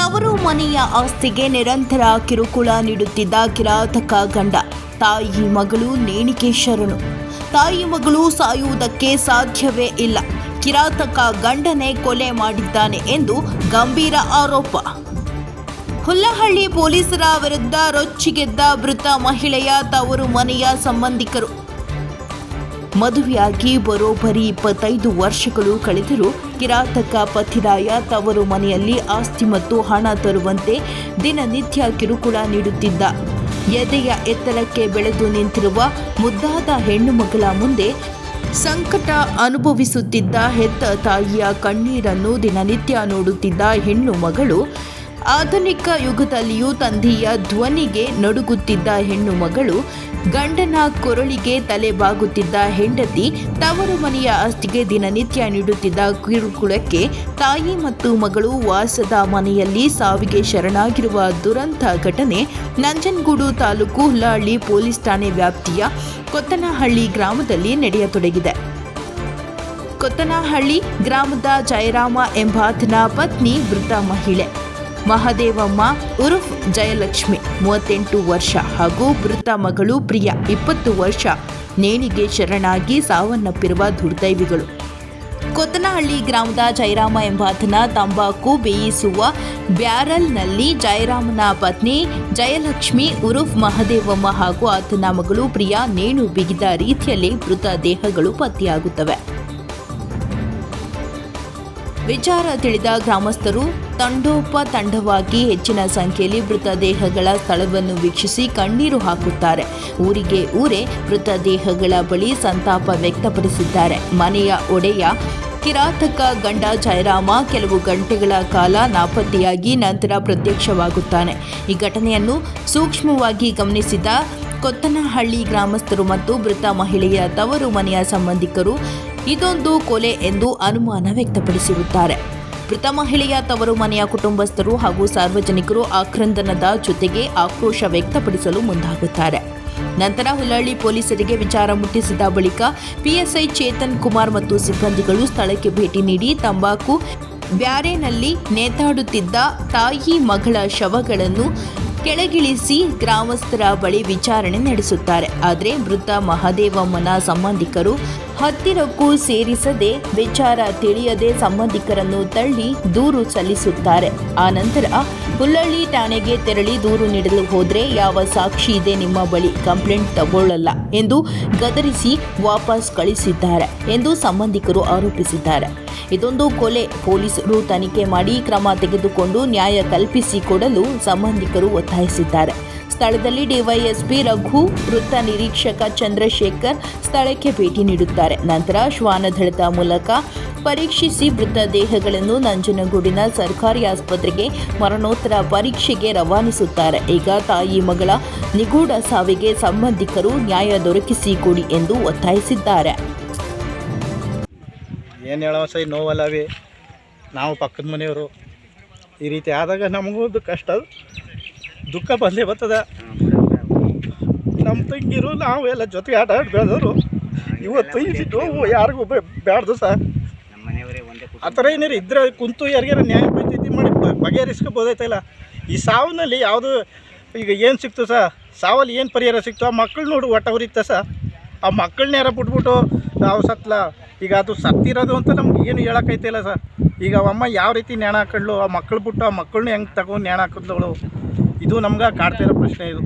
ತವರು ಮನೆಯ ಆಸ್ತಿಗೆ ನಿರಂತರ ಕಿರುಕುಳ ನೀಡುತ್ತಿದ್ದ ಕಿರಾತಕ ಗಂಡ. ತಾಯಿ ಮಗಳು ನೇಣಿಗೆ ಶರಣು. ತಾಯಿ ಮಗಳು ಸಾಯುವುದಕ್ಕೆ ಸಾಧ್ಯವೇ ಇಲ್ಲ. ಕಿರಾತಕ ಗಂಡನೇ ಕೊಲೆ ಮಾಡಿದ್ದಾನೆ ಎಂದು ಗಂಭೀರ ಆರೋಪ. ಹುಲ್ಲಹಳ್ಳಿ ಪೊಲೀಸರ ವಿರುದ್ಧ ರೊಚ್ಚಿಗೆದ್ದ ಮೃತ ಮಹಿಳೆಯ ತವರು ಮನೆಯ ಸಂಬಂಧಿಕರು. ಮದುವೆಯಾಗಿ ಬರೋಬ್ಬರಿ ಇಪ್ಪತ್ತೈದು ವರ್ಷಗಳು ಕಳೆದರೂ ಕಿರಾತಕ ಪತಿರಾಯ ತವರು ಮನೆಯಲ್ಲಿ ಆಸ್ತಿ ಮತ್ತು ಹಣ ತರುವಂತೆ ದಿನನಿತ್ಯ ಕಿರುಕುಳ ನೀಡುತ್ತಿದ್ದ. ಎದೆಯ ಎತ್ತರಕ್ಕೆ ಬೆಳೆದು ನಿಂತಿರುವ ಮುದ್ದಾದ ಹೆಣ್ಣು ಮಗಳ ಮುಂದೆ ಸಂಕಟ ಅನುಭವಿಸುತ್ತಿದ್ದ ಹೆತ್ತ ತಾಯಿಯ ಕಣ್ಣೀರನ್ನು ದಿನನಿತ್ಯ ನೋಡುತ್ತಿದ್ದ ಹೆಣ್ಣು ಮಗಳು ಆಧುನಿಕ ಯುಗದಲ್ಲಿಯೂ ತಂದೆಯ ಧ್ವನಿಗೆ ನಡುಗುತ್ತಿದ್ದ ಹೆಣ್ಣು ಮಗಳು ಗಂಡನ ಕೊರಳಿಗೆ ತಲೆ ಬಾಗುತ್ತಿದ್ದ ಹೆಂಡತಿ ತವರು ಮನೆಯ ಆಸ್ತಿಗೆ ದಿನನಿತ್ಯ ನೀಡುತ್ತಿದ್ದ ಕಿರುಕುಳಕ್ಕೆ ತಾಯಿ ಮತ್ತು ಮಗಳು ವಾಸದ ಮನೆಯಲ್ಲಿ ಸಾವಿಗೆ ಶರಣಾಗಿರುವ ದುರಂತ ಘಟನೆ ನಂಜನಗೂಡು ತಾಲೂಕು ಹುಲ್ಲಹಳ್ಳಿ ಪೊಲೀಸ್ ಠಾಣೆ ವ್ಯಾಪ್ತಿಯ ಕೊತ್ತನಹಳ್ಳಿ ಗ್ರಾಮದಲ್ಲಿ ನಡೆಯತೊಡಗಿದೆ. ಕೊತ್ತನಹಳ್ಳಿ ಗ್ರಾಮದ ಜಯರಾಮ ಎಂಬಾತನ ಪತ್ನಿ ಮೃತ ಮಹಿಳೆ. ಮಹದೇವಮ್ಮ ಉರುಫ್ ಜಯಲಕ್ಷ್ಮಿ, ಮೂವತ್ತೆಂಟು ವರ್ಷ ಹಾಗೂ ಮೃತ ಮಗಳು ಪ್ರಿಯ, ಇಪ್ಪತ್ತು ವರ್ಷ. ನೇಣಿಗೆ ಶರಣಾಗಿ ಸಾವನ್ನಪ್ಪಿರುವ ದುರ್ದೈವಿಗಳು. ಕೊತ್ತನಹಳ್ಳಿ ಗ್ರಾಮದ ಜಯರಾಮ ಎಂಬಾತನ ತಂಬಾಕು ಬೇಯಿಸುವ ಬ್ಯಾರಲ್ನಲ್ಲಿ ಜಯರಾಮನ ಪತ್ನಿ ಜಯಲಕ್ಷ್ಮಿ, ಉರುಫ್ ಮಹದೇವಮ್ಮ ಹಾಗೂ ಆತನ ಮಗಳು ಪ್ರಿಯಾ ನೇಣು ಬಿಗಿದ ರೀತಿಯಲ್ಲಿ ಮೃತ ದೇಹಗಳು ಪತ್ತೆಯಾಗುತ್ತವೆ. ವಿಚಾರ ತಿಳಿದ ಗ್ರಾಮಸ್ಥರು ತಂಡೋಪ ತಂಡವಾಗಿ ಹೆಚ್ಚಿನ ಸಂಖ್ಯೆಯಲ್ಲಿ ಮೃತದೇಹಗಳ ಸ್ಥಳವನ್ನು ವೀಕ್ಷಿಸಿ ಕಣ್ಣೀರು ಹಾಕುತ್ತಾರೆ. ಊರಿಗೆ ಊರೇ ಮೃತದೇಹಗಳ ಬಳಿ ಸಂತಾಪ ವ್ಯಕ್ತಪಡಿಸಿದ್ದಾರೆ. ಮನೆಯ ಒಡೆಯ ಕಿರಾತಕ ಗಂಡ ಜಯರಾಮ ಕೆಲವು ಗಂಟೆಗಳ ಕಾಲ ನಾಪತ್ತೆಯಾಗಿ ನಂತರ ಪ್ರತ್ಯಕ್ಷವಾಗುತ್ತಾನೆ. ಈ ಘಟನೆಯನ್ನು ಸೂಕ್ಷ್ಮವಾಗಿ ಗಮನಿಸಿದ ಕೊತ್ತನಹಳ್ಳಿ ಗ್ರಾಮಸ್ಥರು ಮತ್ತು ಮೃತ ಮಹಿಳೆಯ ತವರು ಮನೆಯ ಸಂಬಂಧಿಕರು ಇದೊಂದು ಕೊಲೆ ಎಂದು ಅನುಮಾನ ವ್ಯಕ್ತಪಡಿಸಿರುತ್ತಾರೆ. ಮೃತ ಮಹಿಳೆಯ ತವರು ಮನೆಯ ಕುಟುಂಬಸ್ಥರು ಹಾಗೂ ಸಾರ್ವಜನಿಕರು ಆಕ್ರಂದನದ ಜೊತೆಗೆ ಆಕ್ರೋಶ ವ್ಯಕ್ತಪಡಿಸಲು ಮುಂದಾಗುತ್ತಾರೆ. ನಂತರ ಹುಲ್ಲಹಳ್ಳಿ ಪೊಲೀಸರಿಗೆ ವಿಚಾರ ಮುಟ್ಟಿಸಿದ ಬಳಿಕ ಪಿಎಸ್ಐ ಚೇತನ್ ಕುಮಾರ್ ಮತ್ತು ಸಿಬ್ಬಂದಿಗಳು ಸ್ಥಳಕ್ಕೆ ಭೇಟಿ ನೀಡಿ ತಂಬಾಕು ಬ್ಯಾರೆನಲ್ಲಿ ನೇತಾಡುತ್ತಿದ್ದ ತಾಯಿ ಮಗಳ ಶವಗಳನ್ನು ಕೆಳಗಿಳಿಸಿ ಗ್ರಾಮಸ್ಥರ ಬಳಿ ವಿಚಾರಣೆ ನಡೆಸುತ್ತಾರೆ. ಆದರೆ ಮೃತ ಮಹದೇವಮ್ಮನ ಸಂಬಂಧಿಕರು ಹತ್ತಿರಕ್ಕೂ ಸೇರಿಸದೆ ವಿಚಾರ ತಿಳಿಯದೆ ಸಂಬಂಧಿಕರನ್ನು ತಳ್ಳಿ ದೂರು ಸಲ್ಲಿಸುತ್ತಾರೆ. ಆ ನಂತರ ಹುಲ್ಲಳ್ಳಿ ಠಾಣೆಗೆ ತೆರಳಿ ದೂರು ನೀಡಲು ಹೋದರೆ ಯಾವ ಸಾಕ್ಷಿ ಇದೆ ನಿಮ್ಮ ಬಳಿ ಕಂಪ್ಲೇಂಟ್ ತಗೊಳ್ಳಲ್ಲ ಎಂದು ಗದರಿಸಿ ವಾಪಸ್ ಕಳಿಸಿದ್ದಾರೆ ಎಂದು ಸಂಬಂಧಿಕರು ಆರೋಪಿಸಿದ್ದಾರೆ. ಇದೊಂದು ಕೊಲೆ. ಪೊಲೀಸರು ತನಿಖೆ ಮಾಡಿ ಕ್ರಮ ತೆಗೆದುಕೊಂಡು ನ್ಯಾಯ ಕಲ್ಪಿಸಿಕೊಡಲು ಸಂಬಂಧಿಕರು ಒತ್ತಾಯಿಸಿದ್ದಾರೆ. ಸ್ಥಳದಲ್ಲಿ ಡಿವೈಎಸ್ಪಿ ರಘು, ವೃತ್ತ ನಿರೀಕ್ಷಕ ಚಂದ್ರಶೇಖರ್ ಸ್ಥಳಕ್ಕೆ ಭೇಟಿ ನೀಡುತ್ತಾರೆ. ನಂತರ ಶ್ವಾನದಳದ ಮೂಲಕ ಪರೀಕ್ಷಿಸಿ ಮೃತದೇಹಗಳನ್ನು ನಂಜನಗೂಡಿನ ಸರ್ಕಾರಿ ಆಸ್ಪತ್ರೆಗೆ ಮರಣೋತ್ತರ ಪರೀಕ್ಷೆಗೆ ರವಾನಿಸುತ್ತಾರೆ. ಈಗ ತಾಯಿ ಮಗಳ ನಿಗೂಢ ಸಾವಿಗೆ ಸಂಬಂಧಿಕರು ನ್ಯಾಯ ದೊರಕಿಸಿಕೊಡಿ ಎಂದು ಒತ್ತಾಯಿಸಿದ್ದಾರೆ. ಏನು ಹೇಳೋ ಸೈ ನೋವಲ್ಲವೇ ನಾವು ಪಕ್ಕದ ಮನೆಯವರು. ಈ ರೀತಿ ಆದಾಗ ನಮಗೂ ಕಷ್ಟ. ದುಃಖ ಬಂದೇ ಬರ್ತದ. ನಮ್ಮ ತಂಗಿರು ನಾವು ಎಲ್ಲ ಜೊತೆಗೆ ಆಟ ಆಡಿ ಬೆಳೆದವರು ಇವತ್ತು ಇಟ್ಟು ಯಾರಿಗೂ ಬ್ಯಾಡ್ದು ಸರ್ ಆ ಥರ ಏನಾರ ಇದ್ರೆ ಕುಂತು ಯಾರಿಗಾರ ನ್ಯಾಯ ಪಂಚಾಯತಿ ಮಾಡಿ ಬಗೆಹರಿಸ್ಕೋಬೋದಾಯ್ತಲ್ಲ ಬಗೆಹರಿಸ್ಕೋಬೋದೈತಲ್ಲ ಈ ಸಾವಿನಲ್ಲಿ ಯಾವುದು ಈಗ ಏನು ಸಿಕ್ತು ಸರ್ ಸಾವಲ್ಲಿ ಏನು ಪರಿಹಾರ ಸಿಕ್ತು? ಆ ಮಕ್ಕಳು ನೋಡು ಒಟ್ಟ ಉರಿತ ಸರ್ ಆ ಮಕ್ಕಳನ್ಯಾರ ಬಿಟ್ಬಿಟ್ಟು ನಾವು ಸತ್ಲ ಈಗ ಅದು ಸತ್ತಿರೋದು ಅಂತ ನಮ್ಗೆ ಏನು ಹೇಳೋಕ್ಕೈತಿಲ್ಲ ಸರ್ ಈಗ ಅವಮ್ಮ ಯಾವ ರೀತಿ ನೇಣ ಹಾಕೊಂಡ್ಲು ಆ ಮಕ್ಕಳು ಬಿಟ್ಟು ಆ ಮಕ್ಕಳನ್ನ ಹೆಂಗೆ ತಗೊಂಡು ನೇಣ ಹಾಕಿದ್ಲವಳು ಇದು ನಮ್ಗೆ ಕಾಡ್ತಾ ಇರೋ ಪ್ರಶ್ನೆ ಇದು.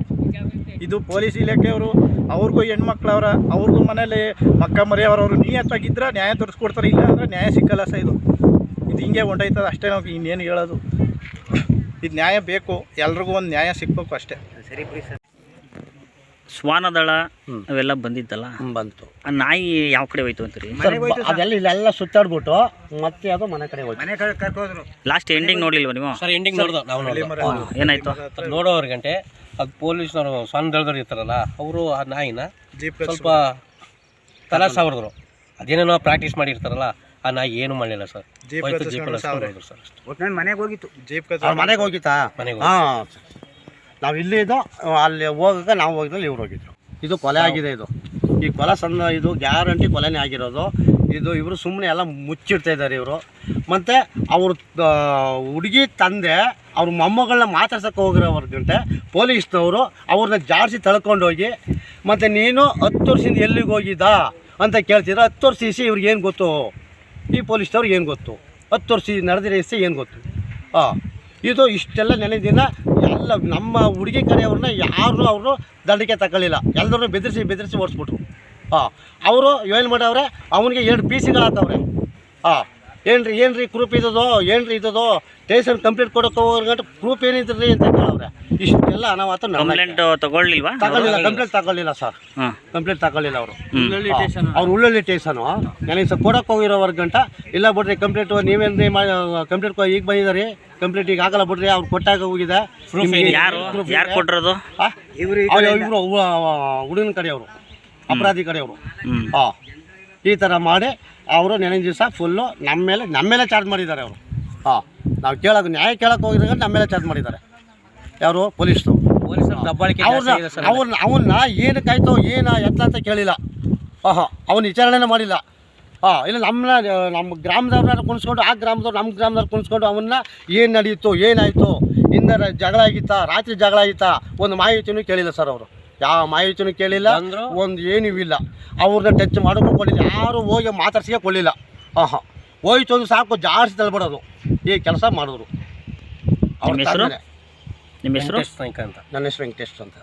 ಇದು ಪೊಲೀಸ್ ಇಲಾಖೆಯವರು, ಅವ್ರಿಗೂ ಹೆಣ್ಮಕ್ಳವ್ರ, ಅವ್ರಿಗೂ ಮನೇಲಿ ಮಕ್ಕ ಮರೆಯವ್ರವ್ರು ನೀಯತ್ತಾಗಿದ್ದರೆ ನ್ಯಾಯ ತೋರಿಸ್ಕೊಡ್ತಾರೆ, ಇಲ್ಲ ಅಂದರೆ ನ್ಯಾಯ ಸಿಕ್ಕಲ್ಲ ಸಹ ಇದು. ಇದು ಹಿಂಗೆ ಹೊಂಟೈತದ ಅಷ್ಟೇ ನಾವು ಇನ್ನೇನು ಹೇಳೋದು. ಇದು ನ್ಯಾಯ ಬೇಕು, ಎಲ್ರಿಗೂ ಒಂದು ನ್ಯಾಯ ಸಿಗಬೇಕು ಅಷ್ಟೇ. ಶ್ವಾನದಳ ಅವೆಲ್ಲ ಬಂದಿತ್ತಲ್ಲ? ಬಂತು. ಆ ನಾಯಿ ಯಾವ ಕಡೆ ಹೋಯ್ತು ಅಂತ ಸರ್, ಬ- ಅದೆಲ್ಲ ಇಲ್ಲೆಲ್ಲ ಸುತ್ತಾಡ್ಬಿಟ್ಟು ಮತ್ತೆ ಅದು ಮನೆ ಕಡೆ ಹೋಯ್ತು. ಲಾಸ್ಟ್ ಎಂಡಿಂಗ್ ನೋಡ್ಲಿಲ್ವ ನೀವು? ಸರ್ ಎಂಡಿಂಗ್ ನೋಡ್ದು? ನಾವು ನೋಡ್ದು ಹಾ, ಏನಾಯ್ತು? ನೋಡೋವ್ರ ಗಂಟೆ ಅದು ಪೊಲೀಸ್ನವರು ಸ್ವಾನದಳದವ್ರು ದಳದವ್ರು ಇರ್ತಾರಲ್ಲ ಅವರು ಆ ನಾಯಿನ ಜೀಪ್ ಸ್ವಲ್ಪ ತಲಾ ಸಾವಿರದ್ರು. ಅದೇನೇನೋ ಪ್ರಾಕ್ಟೀಸ್ ಮಾಡಿರ್ತಾರಲ್ಲ ಆ ನಾಯಿ ಏನು ಮಾಡಲಿಲ್ಲ ಸರ್? ಜೀಪ್ ಹೋಯ್ತು ಸರ್ ಅಷ್ಟೇ. ಜೀಪ್ ಅವ್ರ ಮನೆಗೆ ಹೋಗಿತ್ತಾ? ಮನೆಗೆ ಹಾಂ ನಾವು ಇಲ್ಲಿದ್ದು ಅಲ್ಲಿ ಹೋಗಕ್ಕೆ ನಾವು ಹೋಗಿದ್ರಲ್ಲಿ ಇವ್ರು ಹೋಗಿದ್ರು. ಇದು ಕೊಲೆ ಆಗಿದೆ ಇದು. ಈ ಕೊಲೆ ಸಣ್ಣ ಇದು ಗ್ಯಾರಂಟಿ ಕೊಲೆನೇ ಆಗಿರೋದು. ಇದು ಇವರು ಸುಮ್ಮನೆ ಎಲ್ಲ ಮುಚ್ಚಿಡ್ತಾ ಇದ್ದಾರೆ ಇವರು. ಮತ್ತು ಅವ್ರ ಹುಡುಗಿ ತಂದೆ ಅವ್ರ ಮೊಮ್ಮಗಳನ್ನ ಮಾತಾಡ್ಸೋಕೆ ಹೋಗಿರೋವ್ರ ಗಂಟೆ ಪೊಲೀಸ್ನವರು ಅವ್ರನ್ನ ಜಾಡಿಸಿ ತಳ್ಕೊಂಡೋಗಿ ಮತ್ತು ನೀನು ಹತ್ತು ವರ್ಷದಿಂದ ಎಲ್ಲಿಗೆ ಹೋಗಿದ್ದ ಅಂತ ಕೇಳ್ತಿದ್ರೆ ಹತ್ತು ವರ್ಷ ಇಸಿ ಇವ್ರಿಗೆ ಏನು ಗೊತ್ತು? ಈ ಪೊಲೀಸ್ನವ್ರಿಗೆ ಏನು ಗೊತ್ತು? ಹತ್ತು ವರ್ಷ ನಡೆದಿರೋ ಇಸಿ ಏನು ಗೊತ್ತು? ಹಾಂ ಇದು ಇಷ್ಟೆಲ್ಲ ನೆನೆ ದಿನ ಎಲ್ಲ ನಮ್ಮ ಹುಡುಗಿ ಕಡೆಯವ್ರನ್ನ ಯಾರು ಅವರು ದಂಡಕ್ಕೆ ತಗೊಳ್ಳಿಲ್ಲ. ಎಲ್ಲರೂ ಬೆದರಿಸಿ ಬೆದರಿಸಿ ಓಡಿಸ್ಬಿಟ್ರು. ಹಾಂ, ಅವರು ಏನು ಮಾಡವ್ರೆ ಅವನಿಗೆ ಎರಡು ಪಿ ಸಿಗಳಾತವ್ರೆ ಹಾಂ ಏನು ರೀ ಏನು ರೀ ಗ್ರೂಪ್ ಇದ್ದದೋ ಏನು ರೀ ಇದ್ದದೋ ಟೇಷನ್ ಕಂಪ್ಲೀಟ್ ಕೊಡೋಕೆ ಹೋಗ್ರಂಟ ಗ್ರೂಪ್ ಏನಿದ್ರಿ ಅಂತ ಕೇಳವ್ರೆ. ಇಷ್ಟೆಲ್ಲ ಅನಾಹುತ ಕಂಪ್ಲೇಂಟ್ ತಗೊಳ್ಳಿಲ್ವಾ? ತಗೊಳ್ಳಿಲ್ಲ ಕಂಪ್ಲೇಂಟ್ ತಗೊಳ್ಳಿಲ್ಲ ಸರ್ ಹಾಂ. ಕಂಪ್ಲೇಂಟ್ ತಗೊಳ್ಳಿಲ್ಲ ಅವರು. ಅವ್ರು ಉಳ್ಳಳ್ಳಿ ಟೇಷನು ನನಗೆ ಸರ್ ಕೊಡಕ್ಕೆ ಹೋಗಿರೋವರ್ ಗಂಟ. ಇಲ್ಲ ಬಿಡ್ರಿ ಕಂಪ್ಲೇಂಟ್ ನೀವೇನ್ರಿ ಮಾಡಿ ಕಂಪ್ಲೇಂಟ್ ಈಗ ಬಂದಿದ್ದಾರೆ ಕಂಪ್ಲೇಂಟ್ ಈಗ ಆಗಲ್ಲ ಬಿಡ್ರಿ ಅವ್ರು ಕೊಟ್ಟಾಗ ಹೋಗಿದೆ. ಯಾರು? ಯಾರು ಕೊಟ್ಟಿರೋದು? ಇವರು ಹುಡುಗನ ಕಡೆಯವರು ಅಪರಾಧಿ ಕಡೆಯವರು. ಹಾಂ ಈ ಥರ ಮಾಡಿ ಅವರು ನೆನೆ ದಿವಸ ಫುಲ್ಲು ನಮ್ಮ ಮೇಲೆ ನಮ್ಮ ಮೇಲೆ ಚಾರ್ಜ್ ಮಾಡಿದ್ದಾರೆ ಅವರು. ಹಾಂ ನಾವು ಕೇಳೋಕೆ ನ್ಯಾಯ ಕೇಳೋಕೆ ಹೋಗಿದ್ರೆ ನಮ್ಮ ಮೇಲೆ ಚಾರ್ಜ್ ಮಾಡಿದ್ದಾರೆ. ಯಾರು? ಪೊಲೀಸ್ ಪೊಲೀಸರು ದಬ್ಬಾಳಿಕೆ ಅವ್ರನ್ನ ಜಾಸ್ತಿ ಇದೆ ಸರ್ ಅವ್ರನ್ನ ಅವನ್ನ ಏನಕ್ಕಾಯ್ತು ಏನ ಎತ್ತ ಅಂತ ಕೇಳಿಲ್ಲ. ಹಾಂ ಅವನ್ ವಿಚಾರಣೆನೇ ಮಾಡಿಲ್ಲ. ಹಾಂ ಇಲ್ಲ ನಮ್ಮನ್ನ ನಮ್ಮ ಗ್ರಾಮದವ್ರನ್ನ ಕುಣಿಸ್ಕೊಂಡು ಆ ಗ್ರಾಮದವ್ರು ನಮ್ಮ ಗ್ರಾಮದವ್ರು ಕುಣಿಸ್ಕೊಂಡು ಅವನ್ನ ಏನು ನಡೆಯಿತು ಏನಾಯಿತು ರ- ಜಗಳ ಆಗಿತ್ತಾ ರಾತ್ರಿ ಜಗಳ ಆಗಿತ್ತಾ ಒಂದು ಮಾಹಿತಿನೂ ಕೇಳಿಲ್ಲ ಸರ್ ಅವರು. ಯಾವ ಮಾಹಿತಿನೂ ಕೇಳಿಲ್ಲ ಬಂದ್ರು? ಒಂದು ಏನೂ ಇಲ್ಲ. ಅವ್ರನ್ನ ಟಚ್ ಮಾಡೋಕ್ಕೂ ಕೊಡಲಿಲ್ಲ. ಯಾರು ಹೋಗಿ ಮಾತಾಡ್ಸಿಗೆ ಕೊಡಲಿಲ್ಲ. ಹಾಂ ಹಾಂ ಹೋಯ್ತು ಅಂದ್ರೆ ಸಾಕು ಜಾಸ್ತಿ ತಳ್ಬಿಡೋದು. ಈ ಕೆಲಸ ಮಾಡಿದ್ರು. ಅವ್ರ ನಿಮ್ಮ ಹೆಸರು? ನಿಮ್ಮ ಹೆಸರು? ವೆಂಕಟೇಶ್ ನಾಯ್ಕ ಅಂತ. ನನ್ನ ಹೆಸರು ವೆಂಕಟೇಶ್ ಅಂತ.